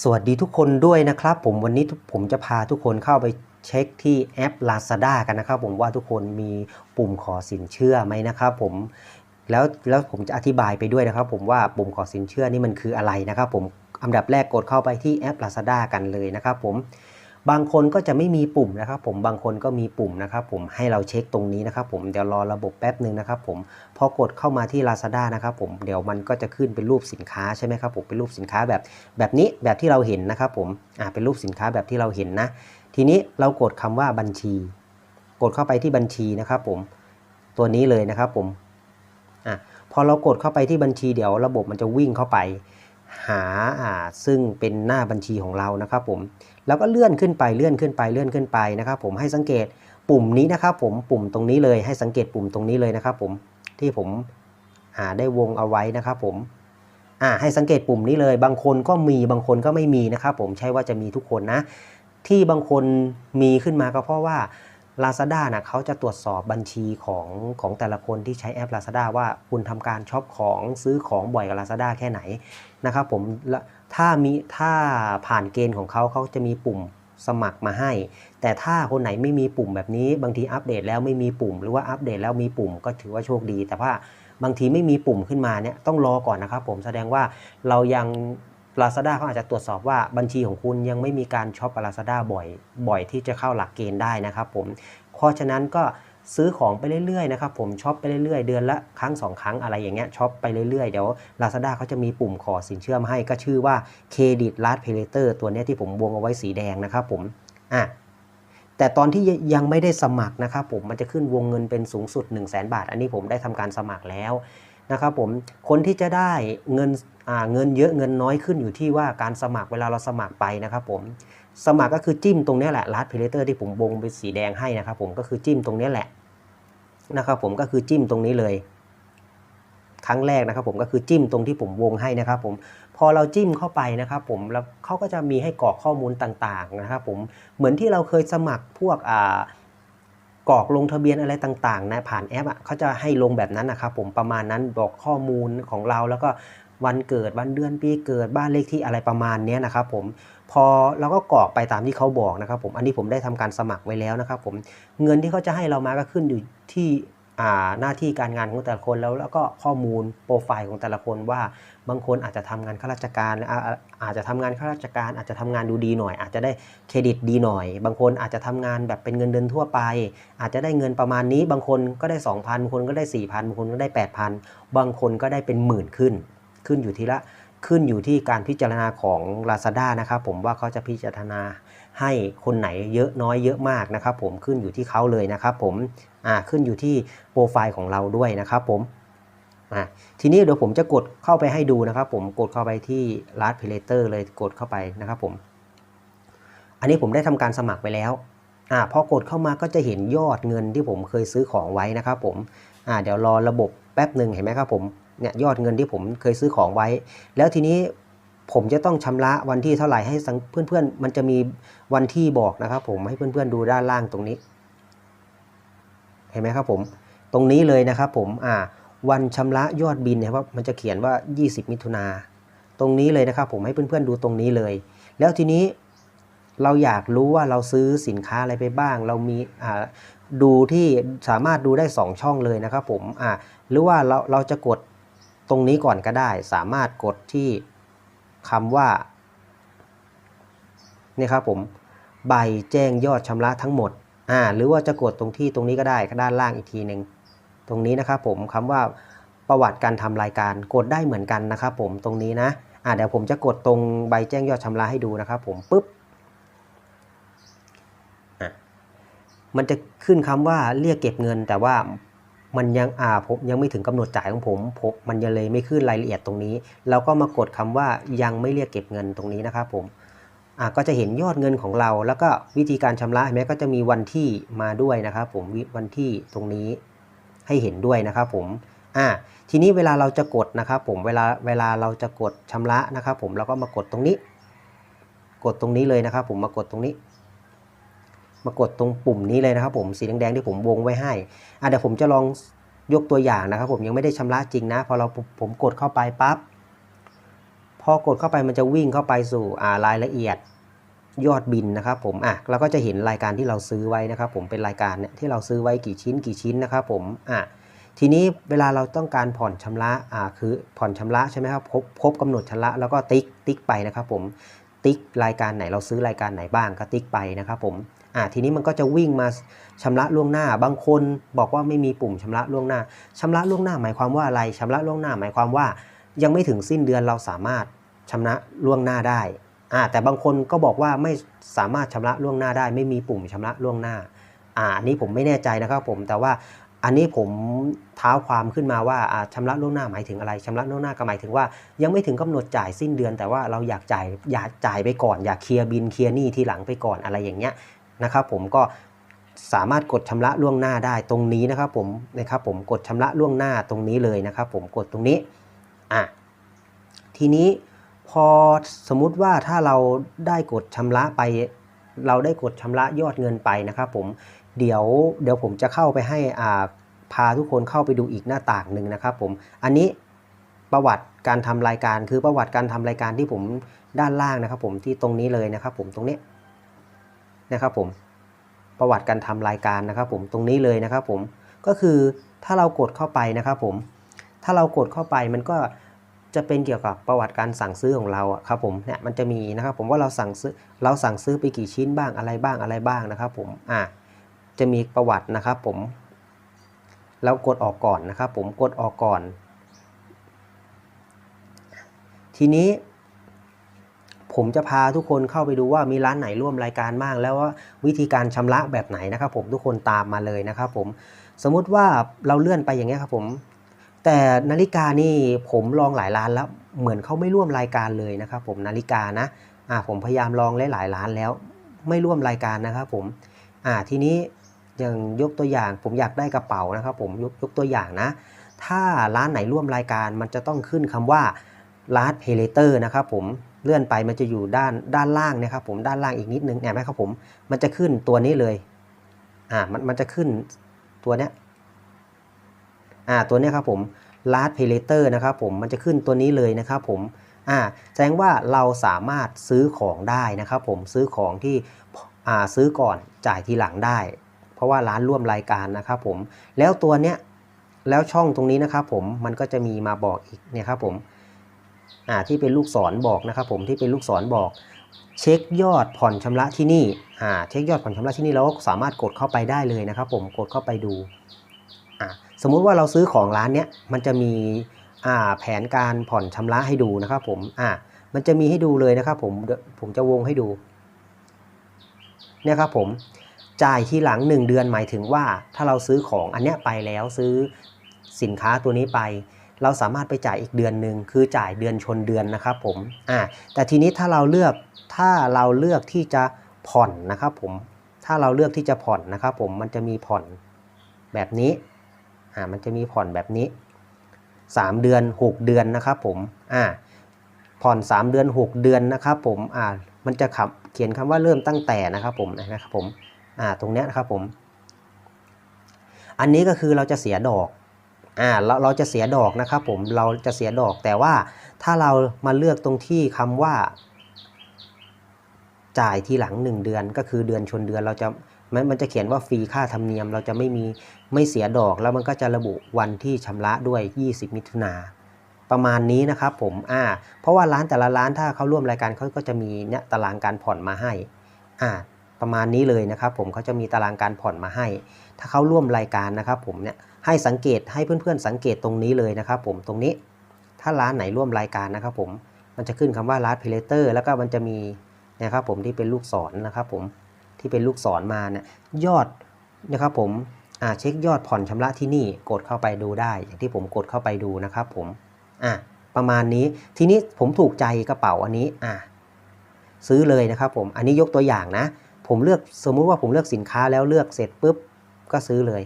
สวัสดีทุกคนด้วยนะครับผมวันนี้ผมจะพาทุกคนเข้าไปเช็คที่แอป Lazada กันนะครับ ผมว่าทุกคนมีปุ่มขอสินเชื่อไหมนะครับผมแล้วแล้วผมจะอธิบายไปด้วยนะครับ ผมว่าปุ่มขอสินเชื่อนี่มันคืออะไรนะครับ ผมอันดับแรกกดเข้าไปที่แอป Lazada กันเลยนะครับ ผม บางคนก็จะไม่มีปุ่มนะครับ ผมบางคนก็มีปุ่มนะครับ ผมให้เราเช็คตรงนี้นะครับผมเดี๋ยวรอระบบแป๊บหนึ่งนะครับ ผมพอกดเข้ามาที่ Lazada นะครับ ผมเดี๋ยวมันก็จะขึ้นเป็นรูปสินค้าใช่ไหมครับผมเป็นรูปสินค้าแบบแบบนี้แบบที่เราเห็นนะครับ ผมอ่าเป็นรูปสินค้าแบบที่เราเห็นนะ ทีนี้เรากดคำว่าบัญชี กดเข้าไปที่บัญชีนะครับ ผมตัวนี้เลยนะครับ ผมอะพอเรากดเข้าไปที่บัญชีเดี๋ยวระบบมันจะวิ่งเข้าไป หาอ่าซึ่งเป็นหน้าบัญชีของเรานะครับผมแล้วก็เลื่อนขึ้นไปเลื่อนขึ้นไปเลื่อนขึ้นไปนะครับผมให้สังเกตปุ่มนี้นะครับผมปุ่มตรงนี้เลยให้สังเกตปุ่มตรงนี้เลยนะครับผมที่ผมอ่าได้วงเอาไว้นะครับผมอ่าให้สังเกตปุ่มนี้เลย บางคนก็มีบางคนก็ไม่มีนะครับผมใช่ว่าจะมีทุกคนนะ ที่บางคนมีขึ้นมาก็เพราะว่า Lazada นะเขาจะตรวจสอบบัญชีของของแต่ละคนที่ใช้แอป Lazada ว่าคุณทำการช็อปของซื้อของบ่อยกับ Lazada แค่ไหนนะครับผมถ้ามีถ้าผ่านเกณฑ์ของเขาเขาจะมีปุ่มสมัครมาให้ แต่ถ้าคนไหนไม่มีปุ่มแบบนี้ บางทีอัปเดตแล้วไม่มีปุ่ม หรือว่าอัปเดตแล้วมีปุ่มก็ถือว่าโชคดี แต่ว่าบางทีไม่มีปุ่มขึ้นมาเนี่ยต้องรอก่อนนะครับผมแสดงว่าเรายัง Lazada เขาอาจจะตรวจสอบว่าบัญชีของคุณยังไม่มีการช็อปกับ Lazada บ่อยบ่อยที่จะเข้าหลักเกณฑ์ได้นะครับผมเพราะฉะนั้นก็ซื้อของไปเรื่อยๆนะครับผมช็อปไปเรื่อยๆ เดือนละครั้งสองครั้งอะไรอย่างเงี้ยช็อปไปเรื่อยๆ เดี๋ยว Lazada เขาจะมีปุ่มขอสินเชื่อมาให้ก็ชื่อว่าเครดิตลัดเพลเตอร์ตัวนี้ที่ผมวงเอาไว้สีแดงนะครับผมอะแต่ตอนที่ยังไม่ได้สมัครนะครับผมมันจะขึ้นวงเงินเป็นสูงสุด 1 0 0 0 0แบาท อันนี้ผมได้ทำการสมัครแล้วนะครับผมคนที่จะได้เงิน เงินเยอะเงินน้อยขึ้นอยู่ที่ว่าการสมัครเวลาเราสมัครไปนะครับผมสมัครก็คือจิ้มตรงนี้แหละลัดเพลเตอร์ที่ผมวงเป็นสีแดงให้นะครับผมก็คือจิ้มตรงนี้แหละนะครับผมก็คือจิ้มตรงนี้เลย ครั้งแรกนะครับผมก็คือจิ้มตรงที่ผมวงให้นะครับผมพอเราจิ้มเข้าไปนะครับผมแล้วเขาก็จะมีให้กรอกข้อมูลต่างๆนะครับผมเหมือนที่เราเคยสมัครพวกอ่ากรอกลงทะเบียนอะไรต่างๆนะผ่านแอปอะเขาจะให้ลงแบบนั้นนะครับผมประมาณนั้นบอกข้อมูลของเราแล้วก็ วันเกิดวันเดือนปีเกิดบ้านเลขที่อะไรประมาณนี้นะครับผมพอเราก็กรอกไปตามที่เขาบอกนะครับผมอันนี้ผมได้ทำการสมัครไว้แล้วนะครับผมเงินที่เขาจะให้เรามาก็ขึ้นอยู่ที่หน้าที่การงานของแต่ละคนแล้วแล้วก็ข้อมูลโปรไฟล์ของแต่ละคนว่าบางคนอาจจะทำงานข้าราชการอาอาจจะทำงานข้าราชการอาจจะทำงานดูดีหน่อย อาจจะได้เครดิตดีหน่อย บางคนอาจจะทำงานแบบเป็นเงินเดือนทั่วไป อาจจะได้เงินประมาณนี้ บางคนก็ได้ 2,000บางคนก็ได้4,000บางคนก็ได้ 8,000 บางคนก็ได้เป็นหมื่นขึ้น ขึ้นอยู่ที่ละขึ้นอยู่ที่การพิจารณาของ Lazada นะครับผมว่าเขาจะพิจารณาให้คนไหนเยอะน้อยเยอะมากนะครับผมขึ้นอยู่ที่เขาเลยนะครับผมอ่าขึ้นอยู่ที่โปรไฟล์ของเราด้วยนะครับผมอ่าทีนี้เดี๋ยวผมจะกดเข้าไปให้ดูนะครับผมกดเข้าไปที่ Last p l a t e r เลยกดเข้าไปนะครับผม อันนี้ผมได้ทำการสมัครไปแล้วอ่าพอกดเข้ามาก็จะเห็นยอดเงินที่ผมเคยซื้อของไว้นะครับผมอ่าเดี๋ยวรอระบบแป๊บหนึ่งเห็นไหมครับผม เนี่ยยอดเงินที่ผมเคยซื้อของไว้ แล้วทีนี้ผมจะต้องชำระวันที่เท่าไหร่ให้เพื่อนๆ มันจะมีวันที่บอกนะครับ ผมให้เพื่อนๆดูด้านล่างตรงนี้ เห็นไหมครับผมตรงนี้เลยนะครับผมอ่าวันชำระยอดบินเนี่ยว่ามันจะเขียนว่า 20 มิถุนาตรงนี้เลยนะครับ ผมให้เพื่อนๆดูตรงนี้เลย แล้วทีนี้เราอยากรู้ว่าเราซื้อสินค้าอะไรไปบ้าง เรามีอ่าดูที่สามารถดูได้ 2 ช่องเลยนะครับผมอ่าหรือว่าเราเราจะกด ตรงนี้ก่อนก็ได้สามารถกดที่คำว่านี่ครับผมใบแจ้งยอดชำระทั้งหมดอ่าหรือว่าจะกดตรงที่ตรงนี้ก็ได้ด้านล่างอีกทีหนึ่งตรงนี้นะครับผมคำว่าประวัติการทำรายการกดได้เหมือนกันนะครับผมตรงนี้นะอ่าเดี๋ยวผมจะกดตรงใบแจ้งยอดชำระให้ดูนะครับผมปุ๊บอะมันจะขึ้นคำว่าเรียกเก็บเงิน แต่ว่า มันยังอ่าผมยังไม่ถึงกำหนดจ่ายของผมผมมันยังเลยไม่ขึ้นรายละเอียดตรงนี้ เราก็มากดคำว่ายังไม่เรียกเก็บเงินตรงนี้นะครับผมอะก็จะเห็นยอดเงินของเรา แล้วก็วิธีการชำระเห็นไหมก็จะมีวันที่มาด้วยนะครับผมวันที่ตรงนี้ให้เห็นด้วยนะครับผมอะทีนี้เวลาเราจะกดนะครับผมเวลาเวลาเราจะกดชำระนะครับผมเราก็มากดตรงนี้ กดตรงนี้เลยนะครับผมมากดตรงนี้ มากดตรงปุ่มนี้เลยนะครับ ผมสีแดงๆที่ผมวงไว้ให้อะเดี๋ยวผมจะลองยกตัวอย่างนะครับ ผมยังไม่ได้ชำระจริงนะพอเราผมกดเข้าไปปั๊บพอกดเข้าไปมันจะวิ่งเข้าไปสู่อ่ารายละเอียดยอดบินนะครับผมอะเราก็จะเห็นรายการที่เราซื้อไว้นะครับ ผมเป็นรายการเนี่ยที่เราซื้อไว้กี่ชิ้นกี่ชิ้นนะครับผมอะทีนี้เวลาเราต้องการผ่อนชำระอ่าคือผ่อนชำระใช่ไหมครับครบครบกำหนดชำระแล้วก็ติ๊กติ๊กไปนะครับผมติ๊กรายการไหนเราซื้อรายการไหนบ้างก็ติ๊กไปนะครับผม อะทีนี้มันก็จะวิ่งมาชำระล่วงหน้า บางคนบอกว่าไม่มีปุ่มชำระล่วงหน้าชำระล่วงหน้าหมายความว่าอะไรชำระล่วงหน้าหมายความว่า ยังไม่ถึงสิ้นเดือนเราสามารถชำระล่วงหน้าได้อ่าแต่บางคนก็บอกว่าไม่สามารถชำระล่วงหน้าได้ ไม่มีปุ่มชำระล่วงหน้าอ่าอันนี้ผมไม่แน่ใจนะครับผมแต่ว่าอันนี้ผมเท้าความขึ้นมาว่าอ่าชำระล่วงหน้าหมายถึงอะไรชำระล่วงหน้าก็หมายถึงว่า ยังไม่ถึงกำหนดจ่ายสิ้นเดือน แต่ว่าเราอยากจ่ายอยากจ่ายไปก่อน อยากเคลียร์บินเคลียร์หนี้ทีหลังไปก่อนอะไรอย่างเงี้ย นะครับผมก็สามารถกดชำระล่วงหน้าได้ตรงนี้นะครับผมนะครับผมกดชำระล่วงหน้าตรงนี้เลยนะครับผมกดตรงนี้อะทีนี้พอสมมุติว่าถ้าเราได้กดชำระไป เราได้กดชำระยอดเงินไปนะครับผมเดี๋ยวเดี๋ยวผมจะเข้าไปให้อ่าพาทุกคนเข้าไปดูอีกหน้าต่างหนึ่งนะครับผมอันนี้ประวัติการทำรายการคือประวัติการทำรายการที่ผมด้านล่างนะครับผมที่ตรงนี้เลยนะครับผมตรงนี้ นะครับผมประวัติการทำรายการนะครับผมตรงนี้เลยนะครับผมก็คือถ้าเรากดเข้าไปนะครับผมถ้าเรากดเข้าไปมันก็จะเป็นเกี่ยวกับประวัติการสั่งซื้อของเราครับผมเนี่ยมันจะมีนะครับผมว่าเราสั่งซื้อเราสั่งซื้อไปกี่ชิ้นบ้างอะไรบ้างอะไรบ้างนะครับผมอะจะมีประวัตินะครับผมแล้วกดออกก่อนนะครับผมกดออกก่อน ทีนี้ ผมจะพาทุกคนเข้าไปดูว่ามีร้านไหนร่วมรายการบ้างแล้วว่าวิธีการชำระแบบไหนนะครับ ผมทุกคนตามมาเลยนะครับ ผมสมมุติว่าเราเลื่อนไปอย่างเงี้ยครับผม แต่นาฬิกานี่ผมลองหลายร้านแล้วเหมือนเขาไม่ร่วมรายการเลยนะครับ ผมนาฬิกานะอ่าผมพยายามลองหลายๆร้านแล้ว ไม่ร่วมรายการนะครับผมอ่าทีนี้อย่างยกตัวอย่างผมอยากได้กระเป๋านะครับ ผมยกยกตัวอย่างนะ ถ้าร้านไหนร่วมรายการมันจะต้องขึ้นคำว่า last pay later นะครับผม เลื่อนไปมันจะอยู่ด้านด้านล่างนะครับผมด้านล่างอีกนิดนึงเนี่ยไหมครับผมมันจะขึ้นตัวนี้เลยอ่ามันมันจะขึ้นตัวเนี้ยอ่าตัวเนี้ยครับผม last pay later นะครับผมมันจะขึ้นตัวนี้เลยนะครับผมอ่าแสดงว่าเราสามารถซื้อของได้นะครับผมซื้อของที่อ่าซื้อก่อนจ่ายทีหลังได้ เพราะว่าร้านร่วมรายการนะครับผมแล้วตัวเนี้ยแล้วช่องตรงนี้นะครับผมมันก็จะมีมาบอกอีกเนี่ยครับผม อ่าที่เป็นลูกศรบอกนะครับผมที่เป็นลูกศรบอก เช็คยอดผ่อนชำระที่นี่อ่าเช็คยอดผ่อนชำระที่นี่เราก็สามารถกดเข้าไปได้เลยนะครับ ผมกดเข้าไปดูอ่าสมมุติว่าเราซื้อของร้านเนี้ยมันจะมีอ่าแผนการผ่อนชำระให้ดูนะครับผมอ่ามันจะมีให้ดูเลยนะครับผมผมจะวงให้ดูเนี่ยครับผมจ่ายทีหลัง 1 เดือนหมายถึงว่าถ้าเราซื้อของอันเนี้ยไปแล้วซื้อสินค้าตัวนี้ไป เราสามารถไปจ่ายอีกเดือนหนึ่งคือจ่ายเดือนชนเดือนนะครับผมอ่าแต่ทีนี้ถ้าเราเลือกถ้าเราเลือกที่จะผ่อนนะครับผมถ้าเราเลือกที่จะผ่อนนะครับผมมันจะมีผ่อนแบบนี้อ่ามันจะมีผ่อนแบบนี้ 3 เดือน 6 เดือนนะครับผมอ่าผ่อน 3 เดือน 6 เดือนนะครับผมอ่ามันจะขับเขียนคำว่าเริ่มตั้งแต่นะครับผมนะครับผมอ่าตรงเนี้ยนะครับผม อันนี้ก็คือเราจะเสียดอก อ่าเราเราจะเสียดอกนะครับผมเราจะเสียดอกแต่ว่าถ้าเรามาเลือกตรงที่คำว่า จ่ายทีหลัง 1 เดือนก็คือเดือนชนเดือนเราจะมันมันจะเขียนว่าฟรีค่าธรรมเนียม เราจะไม่มีไม่เสียดอก แล้วมันก็จะระบุวันที่ชำระด้วย 20 มิถุนาประมาณนี้นะครับผมอ่าเพราะว่าร้านแต่ละร้านถ้าเขาร่วมรายการเขาก็จะมีเนี่ยตารางการผ่อนมาให้อ่าประมาณนี้เลยนะครับผมเขาจะมีตารางการผ่อนมาให้ ถ้าเขาร่วมรายการนะครับผมเนี่ย ให้สังเกตให้เพื่อนๆ สังเกตตรงนี้เลยนะครับผมตรงนี้ ถ้าร้านไหนร่วมรายการนะครับผมมันจะขึ้นคำว่า last pay later แล้วก็มันจะมีนะครับผมที่เป็นลูกศรนนะครับผมที่เป็นลูกศรมาเนี่ยยอดนะครับผมอ่าเช็คยอดผ่อนชำระที่นี่กดเข้าไปดูได้ อย่างที่ผมกดเข้าไปดูนะครับผมอะประมาณนี้ทีนี้ผมถูกใจกระเป๋าอันนี้อะซื้อเลยนะครับผมอันนี้ยกตัวอย่างนะ ผมเลือกสมมุติว่าผมเลือกสินค้าแล้วเลือกเสร็จปุ๊บก็ซื้อเลย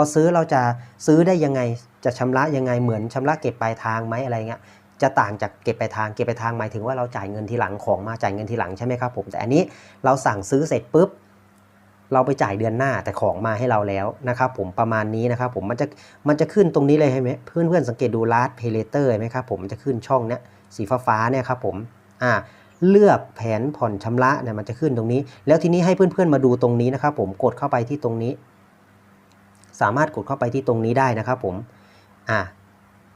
อซื้อเราจะซื้อได้ยังไงจะชำระยังไงเหมือนชำระเก็บปลายทางไหมอะไรเงี้ยจะต่างจากเก็บปลายทางเก็บปลายทางหมายถึงว่าเราจ่ายเงินทีหลังของมาจ่ายเงินทีหลังใช่ไหมครับผมแต่อันนี้เราสั่งซื้อเสร็จปุ๊บเราไปจ่ายเดือนหน้าแต่ของมาให้เราแล้วนะครับผมประมาณนี้นะครับผมมันจะมันจะขึ้นตรงนี้เลยใช่ไหมเพื่อนเพื่อนๆสังเกตดู last pay later ไหมครับผมมันจะขึ้นช่องเนี้ยสีฟ้าฟ้าๆเนี่ยครับผมอ่าเลือกแผนผ่อนชำระเนี่ยมันจะขึ้นตรงนี้ แล้วทีนี้ให้เพื่อนๆมาดูตรงนี้นะครับผมกดเข้าไปที่ตรงนี้ สามารถกดเข้าไปที่ตรงนี้ได้นะครับผมอ่า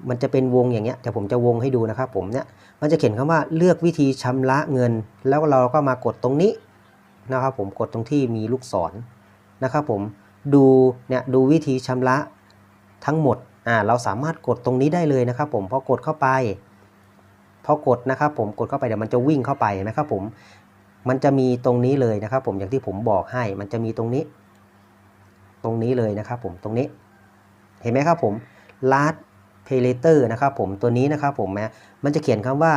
มันจะเป็นวงอย่างเงี้ยเดี๋ยวผมจะวงให้ดูนะครับผมเนี่ยมันจะเขียนคำว่าเลือกวิธีชำระเงิน แล้วเราก็มากดตรงนี้นะครับผมกดตรงที่มีลูกศรนะครับผมดูเนี่ยดูวิธีชำระทั้งหมดอ่าเราสามารถกดตรงนี้ได้เลยนะครับผมพอกดเข้าไปพอกดนะครับผมกดเข้าไปเดี๋ยวมันจะวิ่งเข้าไปนะครับผมมันจะมีตรงนี้เลยนะครับผมอย่างที่ผมบอกให้มันจะมีตรงนี้ ตรงนี้เลยนะครับผมตรงนี้ เห็นไหมครับผม last pay later นะครับผมตัวนี้นะครับผมนะมันจะเขียนคำว่า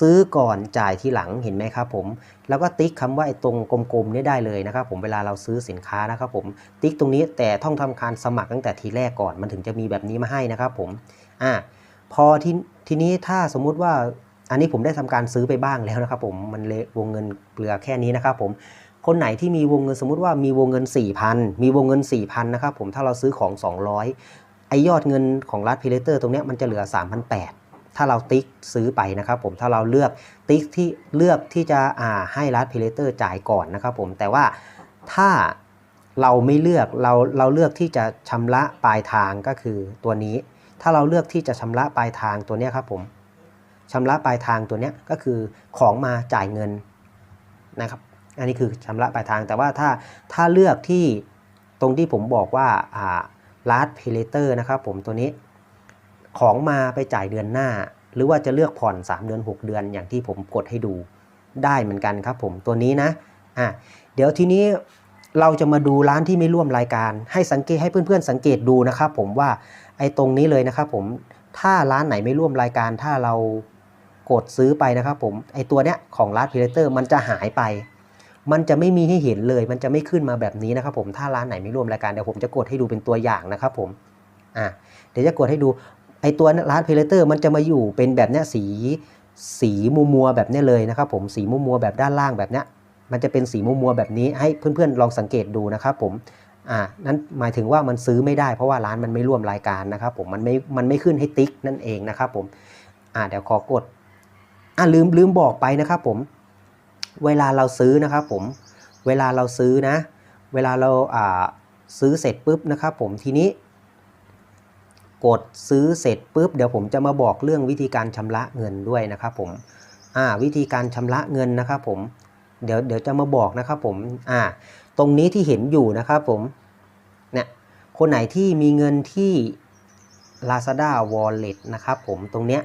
ซื้อก่อนจ่ายทีหลังเห็นไหมครับผม แล้วก็ติ๊กคำว่าไอ้ตรงกลมๆนี่ได้เลยนะครับผมเวลาเราซื้อสินค้านะครับผมติ๊กตรงนี้แต่ต้องทำการสมัครตั้งแต่ทีแรกก่อนมันถึงจะมีแบบนี้มาให้นะครับผมอ่าพอทีทีนี้ถ้าสมมุติว่าอันนี้ผมได้ทำการซื้อไปบ้างแล้วนะครับผมมันเลวงเงินเหลือแค่นี้นะครับผม คนไหนที่มีวงเงินสมมุติว่ามีวงเงิน 4,000 มีวงเงิน 4,000นะครับผมถ้าเราซื้อของ 200 ไอยอดเงินของรัฐพิเลเตอร์ตรงนี้มันจะเหลือ 3,800 ถ้าเราติ๊กซื้อไปนะครับผมถ้าเราเลือกติ๊กที่เลือกที่จะอ่าให้รัฐพิเลเตอร์จ่ายก่อนนะครับผมแต่ว่าถ้าเราไม่เลือกเราเราเลือกที่จะชำระปลายทางก็คือตัวนี้ ถ้าเราเลือกที่จะชำระปลายทางตัวนี้ครับผมชำระปลายทางตัวนี้ก็คือของมาจ่ายเงินนะครับ อันนี้คือชำระปลายทาง แต่ว่าถ้าถ้าเลือกที่ตรงที่ผมบอกว่าอ่า last pay later นะครับผมตัวนี้ของมาไปจ่ายเดือนหน้า หรือว่าจะเลือกผ่อน 3 เดือน 6 เดือนอย่างที่ผมกดให้ดูได้เหมือนกันครับผมตัวนี้นะอะเดี๋ยวทีนี้เราจะมาดูร้านที่ไม่ร่วมรายการ ให้สังเกตให้เพื่อนๆสังเกตดูนะครับผมว่าไอ้ตรงนี้เลยนะครับผมถ้าร้านไหนไม่ร่วมรายการถ้าเรากดซื้อไปนะครับผมไอ้ตัวเนี้ยของ last pay later มันจะหายไป มันจะไม่มีให้เห็นเลย มันจะไม่ขึ้นมาแบบนี้นะครับผมถ้าร้านไหนไม่ร่วมรายการเดี๋ยวผมจะกดให้ดูเป็นตัวอย่างนะครับผมอะเดี๋ยวจะกดให้ดูไอตัวร้านเพลเตอร์มันจะมาอยู่เป็นแบบเนี้ยสีสีมัวมัวแบบเนี้ยเลยนะครับผมสีมัวมัวแบบด้านล่างแบบเนี้ยมันจะเป็นสีมัวมัวแบบนี้ให้เพื่อนๆลองสังเกตดูนะครับผมอ่านั้นหมายถึงว่ามันซื้อไม่ได้เพราะว่าร้านมันไม่ร่วมรายการนะครับผมมันไม่มันไม่ขึ้นให้ติ๊กนั่นเองนะครับผมอ่าเดี๋ยวขอกดอ่าลืมลืมบอกไปนะครับผม เวลาเราซื้อนะครับผมเวลาเราซื้อนะ เวลาเราอ่าซื้อเสร็จปุ๊บนะครับผมทีนี้ กดซื้อเสร็จปุ๊บเดี๋ยวผมจะมาบอกเรื่องวิธีการชำระเงินด้วยนะครับผมอ่าวิธีการชำระเงินนะครับผมเดี๋ยวเดี๋ยวจะมาบอกนะครับผมอ่าตรงนี้ที่เห็นอยู่นะครับผมเนี่ยคนไหนที่มีเงินที่ Lazada Wallet นะครับผมตรงเนี้ย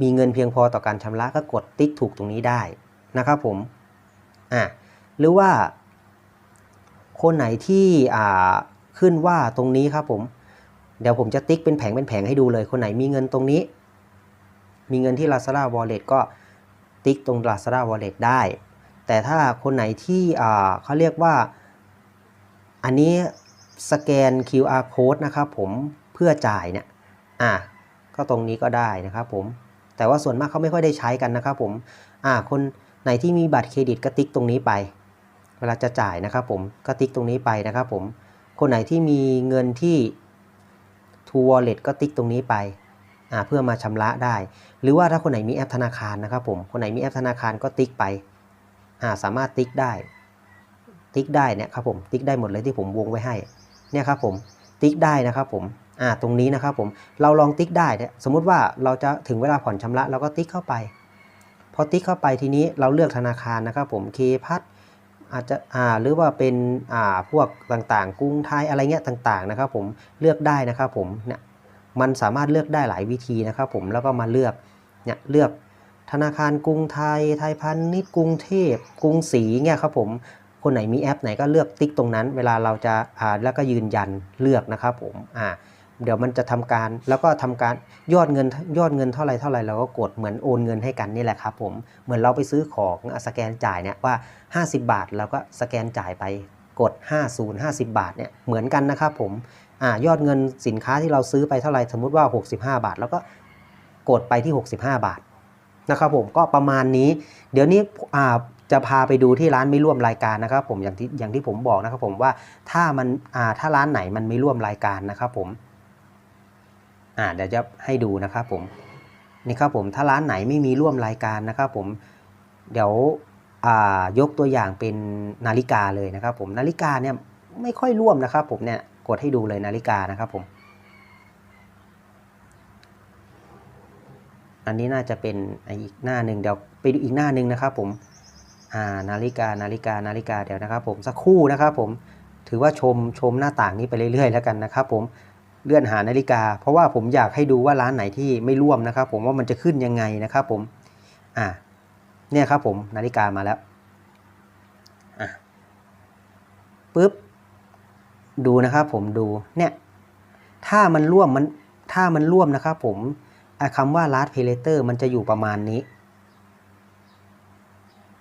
มีเงินเพียงพอต่อการชำระก็กดติ๊กถูกตรงนี้ได้ นะครับผมอะหรือว่า คนไหนที่อ่าขึ้นว่าตรงนี้ครับผม เดี๋ยวผมจะติ๊กเป็นแผงเป็นแผงให้ดูเลย คนไหนมีเงินตรงนี้ มีเงินที่ Lazada Wallet ก็ติ๊กตรง Lazada Wallet ได้ แต่ถ้าคนไหนที่อ่าเขาเรียกว่า อันนี้สแกน QR code นะครับผมเพื่อจ่ายเนี่ยอะก็ตรงนี้ก็ได้นะครับผมแต่ว่าส่วนมากเขาไม่ค่อยได้ใช้กันนะครับผมอ่าคน ไหนที่มีบัตรเครดิตก็ติ๊กตรงนี้ไป เวลาจะจ่ายนะครับผมก็ติ๊กตรงนี้ไปนะครับผม คนไหนที่มีเงินที่ True Wallet ก็ติ๊กตรงนี้ไปอ่าเพื่อมาชำระได้ หรือว่าถ้าคนไหนมีแอปธนาคารนะครับผมคนไหนมีแอปธนาคารก็ติ๊กไปอ่าสามารถติ๊กได้ ติ๊กได้เนี่ยครับผมติ๊กได้หมดเลยที่ผมวงไว้ให้เนี่ยครับผมติ๊กได้นะครับผมอ่าตรงนี้นะครับผมเราลองติ๊กได้เนี่ยสมมุติว่าเราจะถึงเวลาผ่อนชำระเราก็ติ๊กเข้าไป พอติ๊กเข้าไปทีนี้เราเลือกธนาคารนะครับผมเคพัทอาจจะอ่าหรือว่าเป็นอ่าพวกต่างๆ กรุงไทยอะไรเงี้ยต่างๆนะครับผมเลือกได้นะครับผมเนี่ยมันสามารถเลือกได้หลายวิธีนะครับผมแล้วก็มาเลือกเนี่ยเลือกธนาคารกรุงไทย ไทยพาณิชย์กรุงเทพกรุงศรีเงี้ยครับผมคนไหนมีแอปไหนก็เลือกติ๊กตรงนั้น เวลาเราจะอ่าแล้วก็ยืนยันเลือกนะครับผมอ่า เดี๋ยวมันจะทำการแล้วก็ทำการยอดเงินยอดเงินเท่าไรเท่าไรเราก็กดเหมือนโอนเงินให้กันนี่แหละครับผมเหมือนเราไปซื้อของสแกนจ่ายเนี่ยว่า 50 บาทเราก็สแกนจ่ายไปกด 50 50 บาทเนี่ยเหมือนกันนะครับผมอ่ายอดเงินสินค้าที่เราซื้อไปเท่าไรสมมุติว่า 65 บาท แล้วก็กดไปที่ 65 บาทนะครับผมก็ประมาณนี้ เดี๋ยวนี้อ่าจะพาไปดูที่ร้านไม่ร่วมรายการนะครับผมอย่างที่อย่างที่ผมบอกนะครับผมว่าถ้ามันอ่าถ้าร้านไหนมันไม่ร่วมรายการนะครับผม อ่าเดี๋ยวจะให้ดูนะครับผมนี่ครับผมถ้าร้านไหนไม่มีร่วมรายการนะครับผมเดี๋ยวอ่ายกตัวอย่างเป็นนาฬิกาเลยนะครับ ผมนาฬิกาเนี่ยไม่ค่อยร่วมนะครับผมเนี่ยกดให้ดูเลยนาฬิกานะครับผม อันนี้น่าจะเป็นอีกหน้าหนึ่งเดี๋ยวไปดูอีกหน้าหนึ่งนะครับผมอ่านาฬิกานาฬิกานาฬิกาเดี๋ยวนะครับ ผมสักครู่นะครับ ผมถือว่าชมชมหน้าต่างนี้ไปเรื่อยๆ แล้วกันนะครับ ผม เลื่อนหานาฬิกา เพราะว่าผมอยากให้ดูว่าร้านไหนที่ไม่ร่วมนะครับ ผมว่ามันจะขึ้นยังไงนะครับผมอ่าเนี่ยครับผมนาฬิกามาแล้วอะปุ๊บดูนะครับผมดูเนี่ยถ้ามันร่วมมันถ้ามันร่วมนะครับผมคำว่า last predator มันจะอยู่ประมาณนี้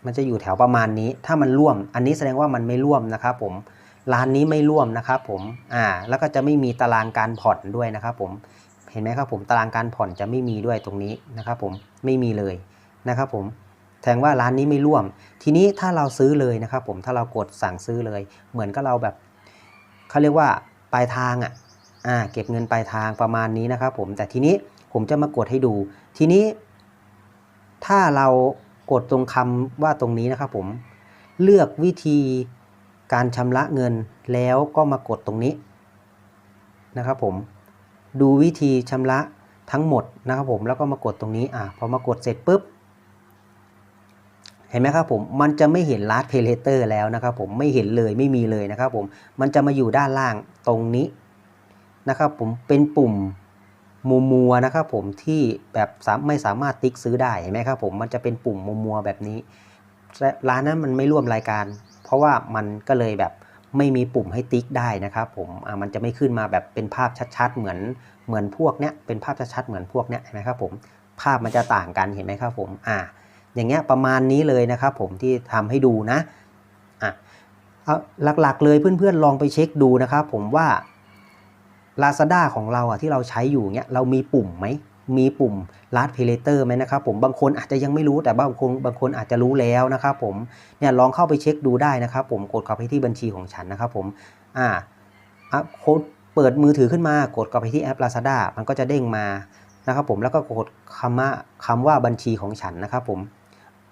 มันจะอยู่แถวประมาณนี้ ถ้ามันร่วม อันนี้แสดงว่ามันไม่ร่วมนะครับผม ร้านนี้ไม่ร่วมนะครับผมอ่าแล้วก็จะไม่มีตารางการผ่อนด้วยนะครับผมเห็นไหมครับผมตารางการผ่อนจะไม่มีด้วยตรงนี้นะครับผมไม่มีเลยนะครับผมแสดงว่าร้านนี้ไม่ร่วม ทีนี้ถ้าเราซื้อเลยนะครับผมถ้าเรากดสั่งซื้อเลย เหมือนกับเราแบบเขาเรียกว่าปลายทางอะอ่าเก็บเงินปลายทางประมาณนี้นะครับผมแต่ทีนี้ผมจะมากดให้ดู ทีนี้ ถ้าเรากดตรงคำว่าตรงนี้นะครับผมเลือกวิธี การชำระเงินแล้วก็มากดตรงนี้นะครับผมดูวิธีชำระทั้งหมดนะครับผมแล้วก็มากดตรงนี้อะพอมากดเสร็จปุ๊บเห็นไหมครับผมมันจะไม่เห็น last pay later แล้วนะครับผมไม่เห็นเลยไม่มีเลยนะครับผมมันจะมาอยู่ด้านล่างตรงนี้นะครับผมเป็นปุ่มมัวมัวนะครับผมที่แบบไม่สามารถติ๊กซื้อได้เห็นไหมครับผมมันจะเป็นปุ่มมัวมัวแบบนี้ร้านนั้นมันไม่ร่วมรายการ ราะว่ามันก็เลยแบบไม่มีปุ่มให้ติ๊กได้นะครับผมอ่ามันจะไม่ขึ้นมาแบบเป็นภาพชัดๆ เหมือนเหมือนพวกเนี้ยเป็นภาพชัดๆเหมือนพวกเนี้ยเห็นไหมครับผมภาพมันจะต่างกันเห็นไหมครับผมอ่าอย่างเงี้ยประมาณนี้เลยนะครับผมที่ทำให้ดูนะอะเอาหลักๆเลยเพื่อนๆลองไปเช็คดูนะครับผมว่า Lazada ของเราอะที่เราใช้อยู่เนี่ยเรามีปุ่มไหม มีปุ่ม Last Pay Later ไหมนะครับผมบางคนอาจจะยังไม่รู้แต่บางคนบางคนอาจจะรู้แล้วนะครับผมเนี่ยลองเข้าไปเช็คดูได้นะครับ ผมกดเข้าไปที่บัญชีของฉันนะครับผมอ่าอะโค้ดเปิดมือถือขึ้นมากดเข้าไปที่แอป Lazada มันก็จะเด้งมานะครับผมแล้วก็กดคำว่าคำว่าบัญชีของฉันนะครับผม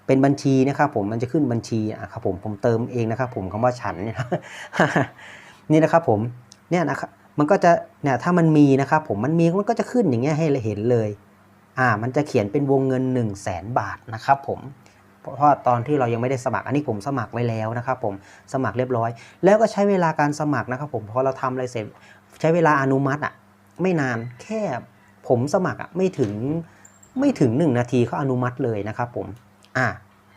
เป็นบัญชีนะครับผมมันจะขึ้นบัญชีอะครับผมผมเติมเองนะครับผมคำว่าฉันเนี่ยนี่นะครับผมเนี่ยนะครับ มันก็จะเนี่ยถ้ามันมีนะครับผมมันมีมันก็จะขึ้นอย่างเงี้ยให้เราเห็นเลยอ่ามันจะเขียนเป็นวงเงิน 1 0 0 0 0แสนบาทนะครับผมเพราะตอนที่เรายังไม่ได้สมัครอันนี้ผมสมัครไว้แล้วนะครับผมสมัครเรียบร้อย แล้วก็ใช้เวลาการสมัครนะครับผมพอเราทำอะไรเสร็จใช้เวลาอนุมัติอะไม่นานแค่ผมสมัครอะไม่ถึงไม่ถึง 1 นาทีเขาอนุมัติเลยนะครับผมอ่า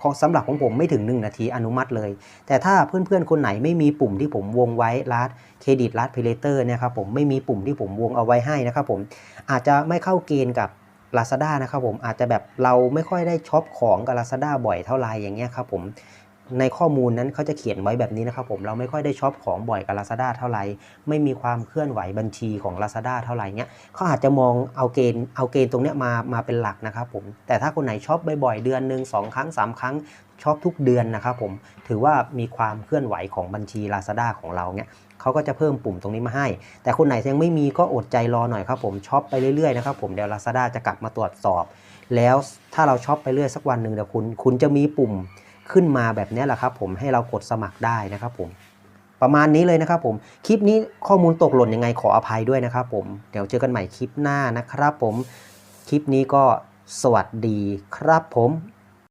ของสำหรับของผมไม่ถึง 1 นาทีอนุมัติเลย แต่ถ้าเพื่อนๆ คนไหนไม่มีปุ่มที่ผมวงไว้รัดเครดิตรัดเพลเตอร์เนี่ยครับผมไม่มีปุ่มที่ผมวงเอาไว้ให้นะครับผมอาจจะไม่เข้าเกณฑ์กับ Lazada นะครับผมอาจจะแบบเราไม่ค่อยได้ช็อปของกับ Lazada บ่อยเท่าไหร่อย่างเงี้ยครับผม ในข้อมูลนั้นเขาจะเขียนไว้แบบนี้นะครับผมเราไม่ค่อยได้ช็อปของบ่อยกับ Lazada เท่าไหร่ไม่มีความเคลื่อนไหวบัญชีของ Lazada เท่าไหร่เงี้ยเขาอาจจะมองเอาเกณฑ์เอาเกณฑ์ตรงเนี้ยมามาเป็นหลักนะครับผมแต่ถ้าคนไหนช็อปบ่อยๆเดือนหนึ่งสองครั้งสามครั้งชอบทุกเดือนนะครับผมถือว่ามีความเคลื่อนไหวของบัญชี Lazada ของเราเนี่ยเขาก็จะเพิ่มปุ่มตรงนี้มาให้ แต่คนไหนยังไม่มีก็อดใจรอหน่อยครับผมช็อปไปเรื่อยๆนะครับผมเดี๋ยว Lazada จะกลับมาตรวจสอบ แล้วถ้าเราช็อปไปเรื่อยสักวันหนึ่งเดี๋ยวคุณคุณจะมีปุ่ม ขึ้นมาแบบนี้แหละครับผมให้เรากดสมัครได้นะครับผมประมาณนี้เลยนะครับผมคลิปนี้ข้อมูลตกหล่นยังไงขออภัยด้วยนะครับผมเดี๋ยวเจอกันใหม่คลิปหน้านะครับผมคลิปนี้ก็สวัสดีครับผม